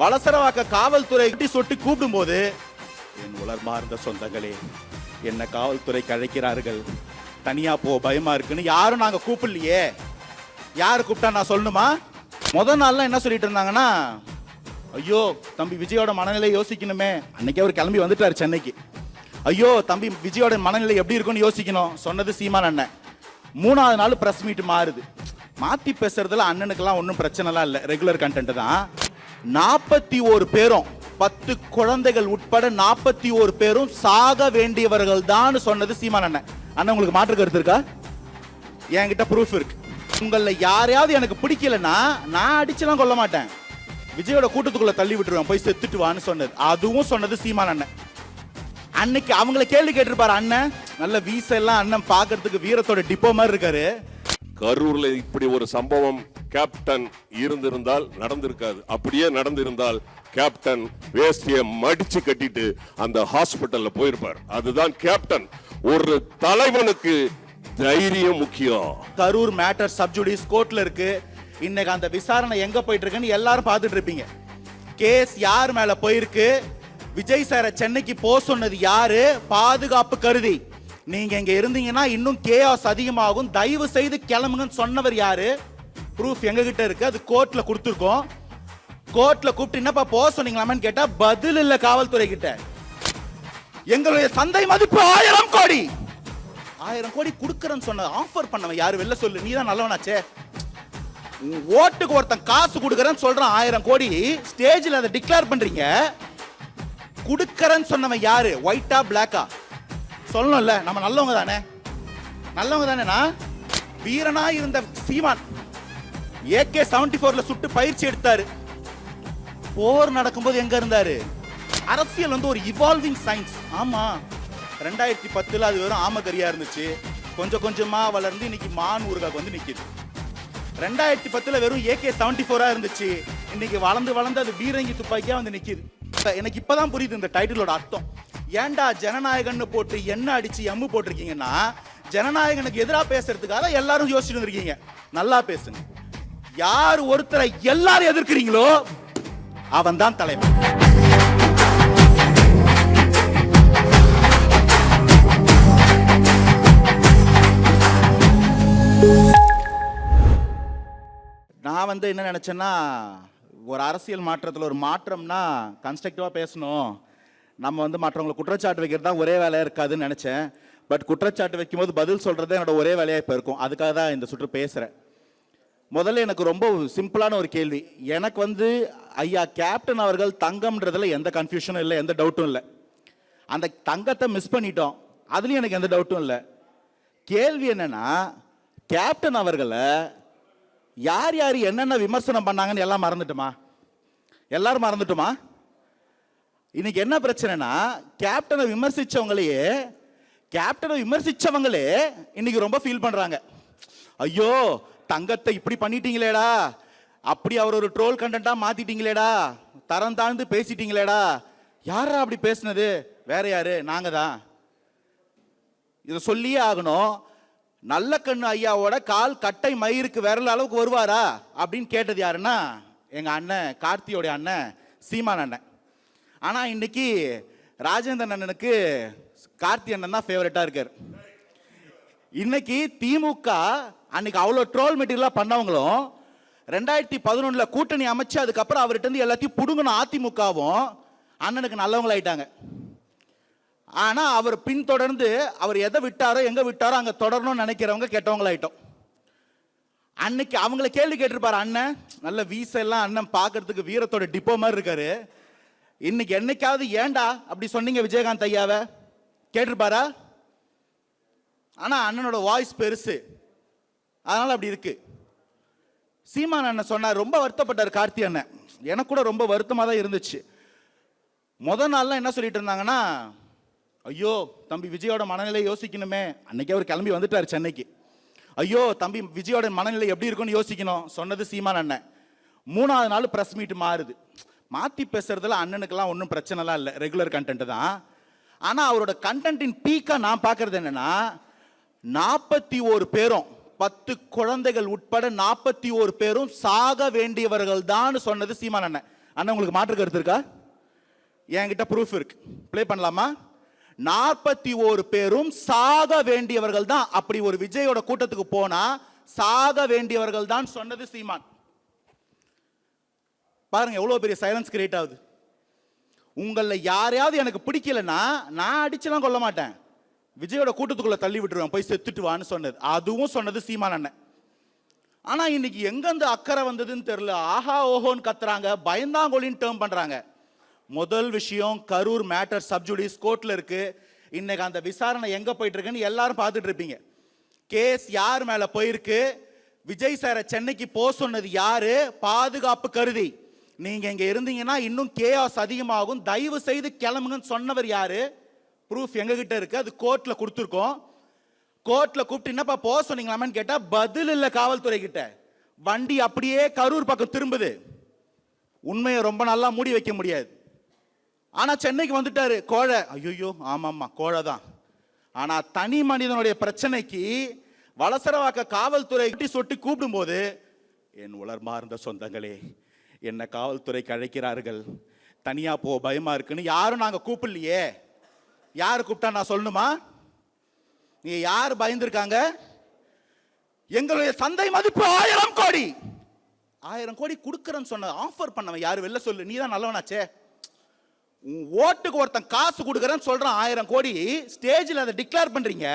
வலசரவாக்க காவல்துறை கட்டி சொட்டு கூப்பிடும்போது என் உலர்மார்ந்த சொந்தங்களே என்ன காவல்துறைக்கு அழைக்கிறார்கள் தனியா போ பயமா இருக்குன்னு யாரும் நாங்க கூப்பிடலையே. யாரு கூப்பிட்டா நான் சொல்லணுமா? முத நாள்லாம் என்ன சொல்லிட்டு இருந்தாங்கன்னா ஐயோ தம்பி விஜயோட மனநிலை யோசிக்கணுமே. அன்னைக்கு அவர் கிளம்பி வந்துட்டார் சென்னைக்கு. ஐயோ தம்பி விஜயோட மனநிலை எப்படி இருக்கும்னு யோசிக்கணும். சொன்னது சீமான் அண்ணன். மூணாவது நாள் பிரஸ் மீட் மாறுது. மாத்தி பேசுறதுல அண்ணனுக்கெல்லாம் ஒன்றும் பிரச்சனைலாம் இல்லை. ரெகுலர் கண்டென்ட் தான். நாற்பத்தி ஒரு பேரும் பத்து குழந்தைகள் உட்பட நாற்பத்தி ஒரு பேரும் சாக வேண்டியவர்கள் தான் சொன்னது சீமான் அண்ணன். அண்ணன் உங்களுக்கு மாற்று கருத்து இருக்கா? என்கிட்ட ப்ரூஃப் இருக்கு. உங்களில் யாரையாவது எனக்கு பிடிக்கலன்னா நான் அடிச்சுலாம் கொள்ள மாட்டேன். விஜயோட கூட்டத்துக்குள்ள தள்ளி விட்டுருவேன் போய் செத்துட்டு வான்னு சொன்னது. அதுவும் சொன்னது சீமான் அண்ணன். அன்னைக்கு அவங்கள கேள்வி கேட்டிருப்பாரு அண்ணன் நல்ல வீச எல்லாம் அண்ணன் பாக்குறதுக்கு வீரத்தோட டிப்போ மாதிரி இருக்காரு. கரூர்ல இப்படி ஒரு சம்பவம் கேப்டன் இருந்திருந்தால் நடந்திருக்காது. அப்படியே நடந்திருந்தால் கேப்டன் வேஷ்டிய மடிச்சு கட்டிட்டு அந்த ஹாஸ்பிட்டல்ல போயிருப்பார். அதுதான் கேப்டன் ஒரு தலைவனுக்கு தைரியம் முக்கியம். கரூர் மேட்டர் சப்ஜுடிஸ் கோர்ட்ல இருக்கு. இன்னைக்கு அந்த விசாரணை எங்க போயிட்டு இருக்குன்னு எல்லாரும் பார்த்துட்டு இருப்பீங்க. கேஸ் யார் மேல போயிருக்கு? விஜய் சாரை சென்னைக்கு போக சொன்னது யாரு? பாதுகாப்பு கருதி. நீங்க இங்க இருந்தீங்கன்னா இன்னும் கேஆஸ் அதிகமாகும். தயவு செய்து கிளம்புங்கன்னு சொன்னவர் யாரு? ப்ரூஃப் எங்க கிட்ட இருக்கு. அது கோர்ட்ல கொடுத்துருக்கோம். கோர்ட்ல கூப்பிட்டு என்னப்பா போக சொன்னீங்களாமன்னு கேட்டா பதில் இல்ல காவல்துறை கிட்ட எங்களுடைய சந்தை மதிப்பு ஆயிரம் கோடி. ஆயிரம் கோடி கொடுக்கறேன்னு சொன்ன ஆஃபர் பண்ணவன் யாரு? வெளில சொல்லு. நீ தான் நல்லவனாச்சே. ஓட்டுக்கு ஒருத்தன் காசு கொடுக்கறேன்னு சொல்றான் ஆயிரம் கோடி. ஸ்டேஜில் அதை டிக்ளேர் பண்றீங்க. கொடுக்கறேன்னு சொன்னவன் யாரு? ஒயிட்டா பிளாக்கா சொல்லணும்ல நம்ம நல்லவங்க தானே? நல்லவங்க தானேனா வீரனா இருந்த சீமான் ஏகே செவன்டி ஃபோர்ல சுட்டு பயிற்சி எடுத்தாரு. போர் நடக்கும்போது எங்க இருந்தாரு? அரசியல் வந்து ஒரு இவால்விங் சயின்ஸ் ஆமா ரெண்டாயிரத்தி பத்துல அது வெறும் ஆமக்கரியா இருந்துச்சு. கொஞ்சம் கொஞ்சமா வளர்ந்து இன்னைக்கு மான் ஊறுகாக்கு வந்து நிக்குது. ரெண்டாயிரத்தி பத்துல வெறும் ஏகே செவன்டி ஃபோரா இருந்துச்சு. இன்னைக்கு வளர்ந்து வளர்ந்து அது பீரங்கி துப்பாக்கியா வந்து நிக்குது. எனக்கு இப்பதான் புரியுது இந்த டைட்டிலோட அர்த்தம். ஏன்டா ஜனநாயகன்னு போட்டு என்ன அடிச்சு எம்மு போட்டிருக்கீங்கன்னா ஜனநாயகனுக்கு எதிராக பேசுறதுக்காக எல்லாரும் யோசிச்சுட்டு இருக்கீங்க நல்லா பேசுங்க. யார் ஒருத்தரை எல்லாரும் எதிர்க்கிறீங்களோ அவன் தான் தலைவன். நான் வந்து என்ன நினைச்சேன்னா ஒரு அரசியல் மாற்றத்தில் ஒரு மாற்றம்னா கன்ஸ்ட்ரக்டிவாக பேசணும். நம்ம வந்து மற்றவங்களை குற்றச்சாட்டு வைக்கிறது தான் ஒரே வேலையாக இருக்காதுன்னு நினச்சேன். பட் குற்றச்சாட்டு வைக்கும்போது பதில் சொல்கிறது என்னோட ஒரே வேலையாக இப்போ இருக்கும். அதுக்காக தான் இந்த சுற்று பேசுகிறேன் முதல்ல எனக்கு ரொம்ப சிம்பிளான ஒரு கேள்வி. எனக்கு வந்து ஐயா கேப்டன் அவர்கள் தங்கம்ன்றதுல எந்த கன்ஃபியூஷனும் இல்லை எந்த டவுட்டும் இல்லை. அந்த தங்கத்தை மிஸ் பண்ணிட்டோம். அதுலேயும் எனக்கு எந்த டவுட்டும் இல்லை. கேள்வி என்னென்னா கேப்டன் அவர்களை யார் யார் என்னென்ன விமர்சனம் பண்ணாங்கன்னு எல்லாம் மறந்துட்டுமா? எல்லாரும் மறந்துட்டுமா? இன்னைக்கு என்ன பிரச்சனைனா கேப்டனை விமர்சித்தவங்களையே கேப்டனை விமர்சித்தவங்களே இன்னைக்கு ரொம்ப ஃபீல் பண்ணுறாங்க ஐயோ தங்கத்தை இப்படி பண்ணிட்டீங்களேடா. அப்படி அவர் ஒரு ட்ரோல் கண்டென்ட்டாக மாத்திட்டீங்களேடா. தரம் தாழ்ந்து பேசிட்டீங்களேடா. யாரா அப்படி பேசுனது? வேற யாரு? நாங்க தான். இதை சொல்லியே ஆகணும். நல்ல கண்ணு ஐயாவோட கால் கட்டை மயிருக்கு விரல் அளவுக்கு வருவாரா? அப்படின்னு கேட்டது யாருன்னா எங்க அண்ணன் கார்த்தியோடைய அண்ணன் சீமான் அண்ணன். ஆனால் இன்னைக்கு ராஜேந்திரன் அண்ணனுக்கு கார்த்தி அண்ணன் தான் ஃபேவரட்டாக இருக்கார். இன்னைக்கு திமுக அன்னைக்கு அவ்வளோ ட்ரோல் மெட்டீரியலாக பண்ணவங்களும் ரெண்டாயிரத்தி பதினொன்றில் கூட்டணி அமைச்சு அதுக்கப்புறம் அவர்கிட்ட இருந்து எல்லாத்தையும் பிடுங்கின அதிமுகவும் அண்ணனுக்கு நல்லவங்களாயிட்டாங்க. ஆனால் அவர் பின்தொடர்ந்து அவர் எதை விட்டாரோ எங்கே விட்டாரோ அங்கே தொடரணும்னு நினைக்கிறவங்க கெட்டவங்களாயிட்டோம். அன்னைக்கு அவங்கள கேள்வி கேட்டிருப்பார் அண்ணன் நல்ல வீசெல்லாம் அண்ணன் பார்க்கறதுக்கு வீரத்தோட டிப்போ மாதிரி இருக்காரு. இன்னைக்கு என்னைக்காவது ஏன்டா அப்படி சொன்னீங்க விஜயகாந்த் ஐயாவை? கேட்டிருப்பாரா? ஆனா அண்ணனோட வாய்ஸ் பெருசு. அதனால அப்படி இருக்கு. சீமான் அண்ணன் சொன்னார் ரொம்ப வருத்தப்பட்டார் கார்த்தி அண்ணன். எனக்கு கூட ரொம்ப வருத்தமாக தான் இருந்துச்சு. முத நாள்லாம் என்ன சொல்லிட்டு இருந்தாங்கன்னா ஐயோ தம்பி விஜயோட மனநிலை யோசிக்கணுமே. அன்னைக்கு அவர் கிளம்பி வந்துட்டார் சென்னைக்கு. ஐயோ தம்பி விஜயோட மனநிலை எப்படி இருக்கும்னு யோசிக்கணும் சொன்னது சீமான் அண்ணன். மூணாவது நாள் ப்ரெஸ் மீட் மாறுது. மாற்றி பேசுறதுல அண்ணனுக்கெல்லாம் ஒன்றும் பிரச்சனைலாம் இல்லை. ரெகுலர் கண்டென்ட் தான். ஆனால் அவரோட கண்டென்ட்டின் பீக்காக நான் பார்க்கறது என்னென்னா நாற்பத்தி ஒரு பேரும் பத்து குழந்தைகள் உட்பட நாற்பத்தி ஒரு பேரும் சாக வேண்டியவர்கள் தான் சொன்னது சீமான் அண்ணன். அண்ணன் உங்களுக்கு மாற்று கருத்து இருக்கா? என்கிட்ட ப்ரூஃப் இருக்கு. ப்ளே பண்ணலாமா? நாற்பத்தி ஓரு பேரும் சாக வேண்டியவர்கள் தான். அப்படி ஒரு விஜயோட கூட்டத்துக்கு போனா சாக வேண்டியவர்கள் தான் சொன்னது சீமான். பாருங்க எவ்வளோ பெரிய சைலன்ஸ் கிரியேட் ஆகுது. உங்களில் யாரையாவது எனக்கு பிடிக்கலன்னா நான் அடிச்சுலாம் கொள்ள மாட்டேன். விஜயோட கூட்டத்துக்குள்ள தள்ளி விட்டுருவேன் போய் செத்துட்டு வான்னு சொன்னது. அதுவும் சொன்னது சீமான் அண்ணன். ஆனால் இன்னைக்கு எங்கேருந்து அக்கறை வந்ததுன்னு தெரியல. ஆஹா ஓஹோன்னு கத்துறாங்க பயந்தாங்கொழின்னு டேர்ம் பண்ணுறாங்க முதல் விஷயம் கரூர் மேட்டர் சப்ஜுடிஸ் கோர்ட்டில் இருக்கு. இன்னைக்கு அந்த விசாரணை எங்கே போயிட்டு இருக்குன்னு எல்லாரும் பார்த்துட்டு இருப்பீங்க. கேஸ் யார் மேலே போயிருக்கு? விஜய் சாரை சென்னைக்கு போக சொன்னது யாரு? பாதுகாப்பு கருதி. நீங்கள் இங்கே இருந்தீங்கன்னா இன்னும் கேஆஸ் அதிகமாகும். தயவு செய்து கிளம்புங்கன்னு சொன்னவர் யார்? ப்ரூஃப் எங்ககிட்ட இருக்குது அது கோர்ட்டில் கொடுத்துருக்கோம். கோர்ட்டில் கூப்பிட்டு என்னப்பா போக சொன்னீங்களாமன்னு கேட்டால் பதில் இல்லை காவல்துறை கிட்ட வண்டி அப்படியே கரூர் பக்கம் திரும்புது. உண்மையை ரொம்ப நல்லா மூடி வைக்க முடியாது. ஆனால் சென்னைக்கு வந்துட்டாரு. கோழை. ஐயோ ஆமாம்மா கோழை தான். ஆனால் தனி மனிதனுடைய பிரச்சனைக்கு வலசரவாக்க காவல்துறை கிட்டி சொட்டி கூப்பிடும்போது என் உலர்மார்ந்த சொந்தங்களே என்னை காவல்துறைக்கு அழைக்கிறார்கள். தனியாக போ பயமாக இருக்குன்னு யாரும் நாங்கள் கூப்பிடலையே. யார் கூப்பிட்டா நான் சொல்லணுமா? நீ யார் பயந்துருக்காங்க? எங்களுடைய சந்தை மதிப்பு ஆயிரம் கோடி. ஆயிரம் கோடி கொடுக்குறேன்னு சொன்ன ஆஃபர் பண்ணவன் யார்? வெளில சொல்லு. நீ தான் நல்லவனாச்சே. உன் ஓட்டுக்கு ஒருத்தன் காசு கொடுக்குறேன்னு சொல்கிறான் ஆயிரம் கோடி. ஸ்டேஜில் அதை டிக்ளேர் பண்ணுறீங்க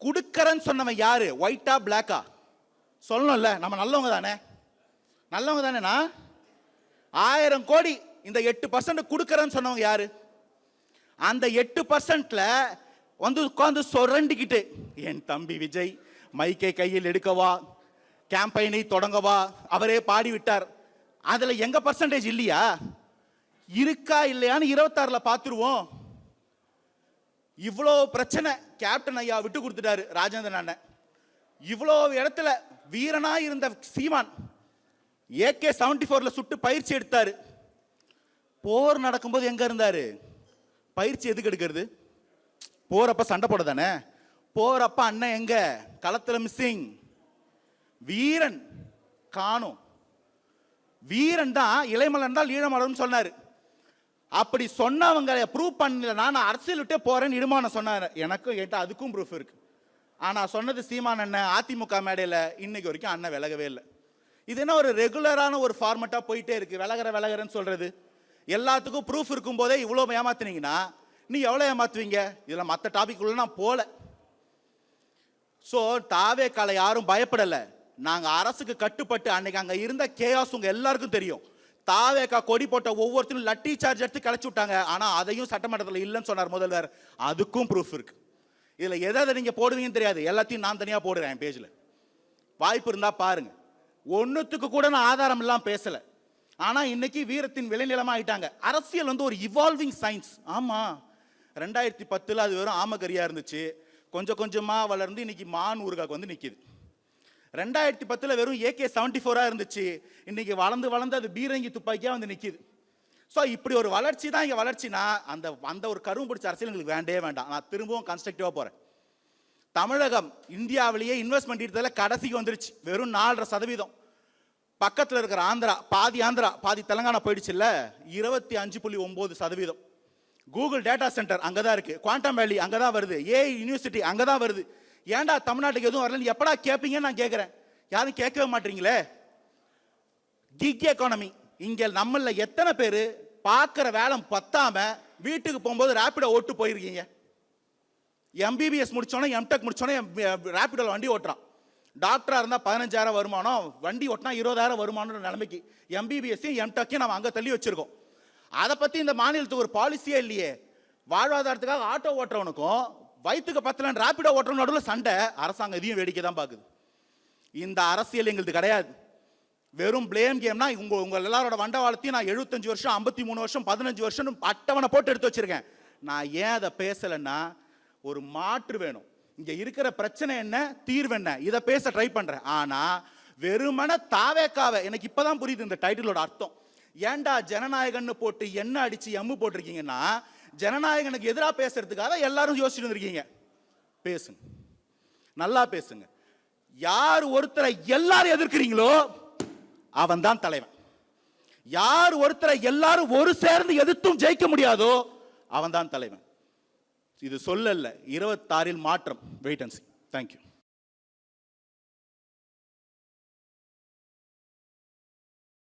கொடுக்குறேன்னு சொன்னவன் யார்? ஒயிட்டா பிளாக்கா சொல்லணும்ல நம்ம நல்லவங்க தானே. நல்லவங்க தானேண்ணா? ஆயிரம் கோடி இந்த எட்டு பர்சன்ட் கொடுக்குறேன்னு சொன்னவங்க யாரு? அந்த எட்டு பர்சன்ட்ல வந்து உட்காந்து சொரண்டிக்கிட்டு என் தம்பி விஜய் மைக்கை கையில் எடுக்கவா கேம்பெயினை தொடங்கவா அவரே பாடி விட்டார். எங்கள் பர்சன்டேஜ் இல்லையா? இருக்கா இல்லையான்னு இருபத்தாறில் பார்த்துருவோம் இவ்வளோ பிரச்சனை கேப்டன் ஐயா விட்டு கொடுத்துட்டாரு ராஜேந்திரன் அண்ணன். இவ்வளோ இடத்துல வீரனா இருந்த சீமான் ஏகே செவன்டி ஃபோரில் சுட்டு பயிற்சி எடுத்தார். போர் நடக்கும்போது எங்கே இருந்தார்? பயிற்சி எதுக்கு எடுக்கிறது? போகிறப்ப சண்டை போட தானே போகிறப்ப அண்ணன் எங்கே? களத்தில் மிஸ்ஸிங் வீரன் காணும். வீரன் தான் இளைமலன் தான் ஈழமலர்னு சொன்னார். அப்படி சொன்னவங்களை ப்ரூவ் பண்ணல. நான் அரசியல் விட்டே போகிறேன்னு இடுமானம் சொன்னார். எனக்கும் என்கிட்ட அதுக்கும் ப்ரூஃப் இருக்குது ஆனால் சொன்னது சீமான் அண்ணன் அதிமுக மேடையில் இன்னைக்கு வரைக்கும் அண்ணன் விலகவே இல்லை. இது என்ன ஒரு ரெகுலரான ஒரு ஃபார்மெட்டாக போயிட்டே இருக்குது விலகிற விலகிறன்னு சொல்கிறது எல்லாத்துக்கும் ப்ரூஃப் இருக்கும்போதே இவ்வளோ ஏமாத்துனீங்கன்னா நீ எவ்வளோ ஏமாத்துவீங்க? இதில் மற்ற டாபிக் உள்ள நான் போகல ஸோ தாவே காலை யாரும் பயப்படலை. நாங்கள் அரசுக்கு கட்டுப்பட்டு அன்னைக்கு அங்கே இருந்த கேஆஸ் உங்கள் எல்லாருக்கும் தெரியும். தாவேக்கா கொடி போட்ட ஒவ்வொருத்தரும் லட்டி சார்ஜ் எடுத்து கிளச்சி விட்டாங்க. ஆனால் அதையும் சட்டமன்றத்தில் இல்லைன்னு சொன்னார் முதல்வர். அதுக்கும் ப்ரூஃப் இருக்குது இதில் எதை எதை நீங்கள் போடுவீங்கன்னு தெரியாது. எல்லாத்தையும் நான் தனியாக போடுறேன் என் பேஜில் வாய்ப்பு இருந்தால் பாருங்கள் ஒன்றுத்துக்கு கூட நான் ஆதாரம் இல்லாமல் பேசலை. ஆனால் இன்னைக்கு வீரத்தின் விளைநிலமா ஆயிட்டாங்க அரசியல் வந்து ஒரு இவால்விங் சயின்ஸ் ஆமாம் ரெண்டாயிரத்தி பத்தில் அது வெறும் ஆமகரியா இருந்துச்சு. கொஞ்சம் கொஞ்சமாக வளர்ந்து இன்னைக்கு மான் ஊருகாக்கு வந்து நிற்கிது ரெண்டாயிரத்தி பத்தில் வெறும் ஏகே செவன்டி ஃபோராக இருந்துச்சு. இன்னைக்கு வளர்ந்து வளர்ந்து அது பீரங்கி துப்பாக்கியாக வந்து நிற்கிது ஸோ இப்படி ஒரு வளர்ச்சி தான் இங்கே வளர்ச்சினா அந்த அந்த ஒரு கரும்பு பிடிச்ச அரசியல் எங்களுக்கு வேண்டவே வேண்டாம். நான் திரும்பவும் கன்ஸ்ட்ரக்டிவாக போகிறேன் தமிழகம் இந்தியாவிலேயே இன்வெஸ்ட்மெண்ட் ஈட்டத்தில் கடைசிக்கு வந்துருச்சு. வெறும் நாலரை சதவீதம். பக்கத்தில் இருக்கிற ஆந்திரா பாதி ஆந்திரா பாதி தெலங்கானா போயிடுச்சுல்ல? இருபத்தி அஞ்சு புள்ளி ஒம்பது சதவீதம். கூகுள் டேட்டா சென்டர் அங்கே தான் இருக்குது குவாண்டம் வேலி அங்கே தான் வருது ஏ யூனிவர்சிட்டி அங்கே தான் வருது. ஏன்டா தமிழ்நாட்டுக்கு எதுவும் வரலன்னு எப்படா கேட்பீங்கன்னு நான் கேட்குறேன் யாரும் கேட்கவே மாட்டீங்களே? கிக் எக்கானமி இங்கே நம்மள எத்தனை பேர் பார்க்குற வேலை பத்தாம வீட்டுக்கு போகும்போது ரேப்பிடோ ஓட்டு போயிருக்கீங்க. எம்பிபிஎஸ் முடிச்சோன்னே எம்டெக் முடிச்சோன்னே ரேப்பிடோவில் வண்டி ஓட்டுறான். டாக்டராக இருந்தால் பதினஞ்சாயிரம் வருமானம் வண்டி ஓட்டினா இருபதாயிரம் வருமானம்ன்ற நிலைமைக்கு எம்பிபிஎஸ்ஸையும் எம்டெக்கையும் நம்ம அங்கே தள்ளி வச்சுருக்கோம். அதை பற்றி இந்த மாநிலத்துக்கு ஒரு பாலிசியே இல்லையே. வாழ்வாதாரத்துக்காக ஆட்டோ ஓட்டுறவனுக்கும் வயிற்றுக்கு பத்தலன்னு ரேப்பிடோ ஓட்டுறவன் நடுவில் சண்டை. அரசாங்கம் இதையும் வேடிக்கை தான் பார்க்குது. இந்த அரசியல் எங்களுக்கு கிடையாது. வெறும் ப்ளேம் கேம்னா உங்கள் உங்கள் எல்லாரோட வண்டவாளத்தையும் நான் எழுபத்தஞ்சு வருஷம் ஐம்பத்தி மூணு வருஷம் பதினஞ்சு வருஷம் அட்டவணை போட்டு எடுத்து வச்சிருக்கேன். நான் ஏன் அதை பேசலைன்னா ஒரு மாற்று வேணும். இங்க இருக்கிற பிரச்சனை என்ன? தீர்வு என்ன? இதை பேச ட்ரை பண்றேன். ஆனா வெறுமன தாவேக்காவை எனக்கு இப்பதான் புரியுது இந்த டைட்டிலோட அர்த்தம். ஏன்டா ஜனநாயகன்னு போட்டு என்ன அடிச்சு எம்மு போட்டிருக்கீங்கன்னா ஜனநாயகனுக்கு எதிராக பேசுறதுக்காக எல்லாரும் யோசிச்சுட்டு இருந்திருக்கீங்க. பேசுங்க. நல்லா பேசுங்க. யார் ஒருத்தரை எல்லாரும் எதிர்க்கிறீங்களோ அவன் தான் தலைவன். யார் ஒருத்தரை எல்லாரும் ஒரு சேர்ந்து எதிர்த்தும் ஜெயிக்க முடியாதோ அவன் தான் தலைவன். இது சொல்லல இருபத்தாறில் மாற்றம். Wait and C thank you